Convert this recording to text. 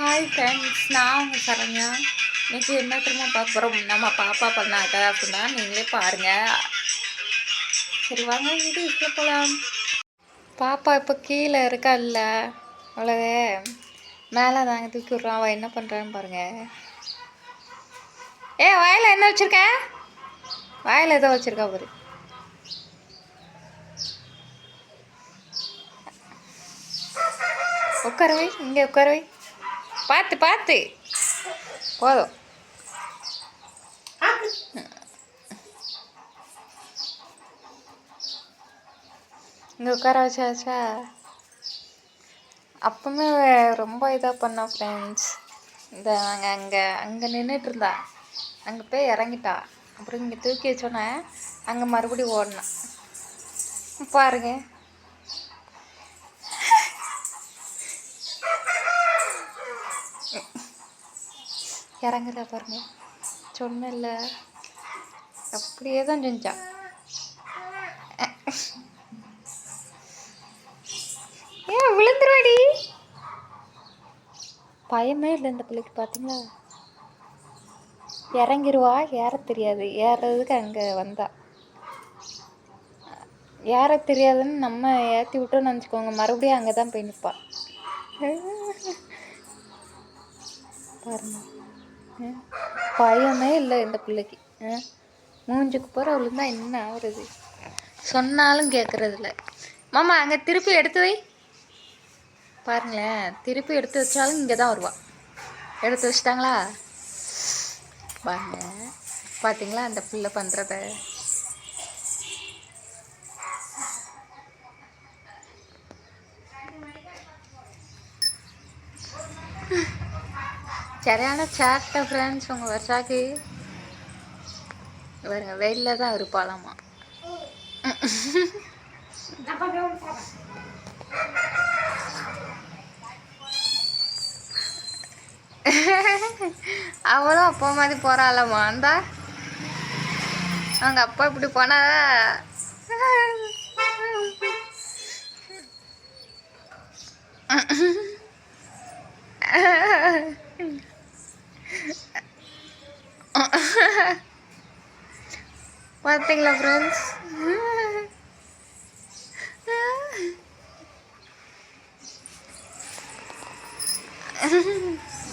Hi friends நான் உங்கள் சரண்யா. இன்றைக்கி என்ன திரும்ப பார்க்க போகிறோம் நம்ம பாப்பா பண்ணாங்க அப்படின்னா நீங்களே பாருங்கள் சரி வாங்க வீடியோக்குள்ளே போகலாம் பாப்பா இப்போ கீழே இருக்கால்ல அவ்வளோவே. மேலே தாங்க தூக்கி விட்றான் அவள் என்ன பண்ணுறான்னு பாருங்கள் ஏ வாயில் என்ன வச்சுருக்க? வாயில் ஏதோ வச்சுருக்கா பாரு. உட்காரவை இங்கே உட்கார வை. பார்த்து பார்த்து போதும். இங்கே உட்கார வச்சாச்சா? அப்பவுமே ரொம்ப இதாக பண்ணோம் ஃப்ரெண்ட்ஸ் இந்த நாங்கள் அங்கே அங்கே நின்றுட்டு இருந்தா அங்கே போய் இறங்கிட்டா. அப்புறம் இங்கே தூக்கி வச்சோன்னே அங்கே மறுபடியும் ஓடினான் பாருங்க. இறங்குறா பாருங்க. சொன்னல அப்படியே தான் செஞ்சா. ஏன் விழுந்துருவாடி. பயமே இல்லை இந்த பிள்ளைக்கு பார்த்தீங்களா இறங்கிருவா ஏற தெரியாது. ஏறுறதுக்கு அங்கே வந்தா. ஏற தெரியாதுன்னு நம்ம ஏற்றி விட்டோம்னு நினச்சிக்கோங்க. மறுபடியும் அங்கே தான் போய் நிற்பா பாருங்கள் பயமே இல்லை இந்த பிள்ளைக்கு. மூஞ்சுக்கு போகிற விழுந்தா என்ன ஆகுறது சொன்னாலும் கேட்குறதில்ல மாமா அங்கே திருப்பி எடுத்து வை. பாருங்களேன் திருப்பி எடுத்து வச்சாலும் இங்கே தான் வருவா. எடுத்து வச்சிட்டாங்களா? பாருங்க பார்த்தீங்களா அந்த பிள்ளை பண்ணுறத சரியான சேட்டை ஃப்ரெண்ட்ஸ் உங்கள் வருஷாக்கு. இவருங்க வெயிலில் தான் இருப்பாளாமா. அவளும் அப்பா மாதிரி போகிறாளம்மா அந்தா? அவங்க அப்பா இப்படி போனா பார்த்தீங்களா ஃப்ரெண்ட்ஸ்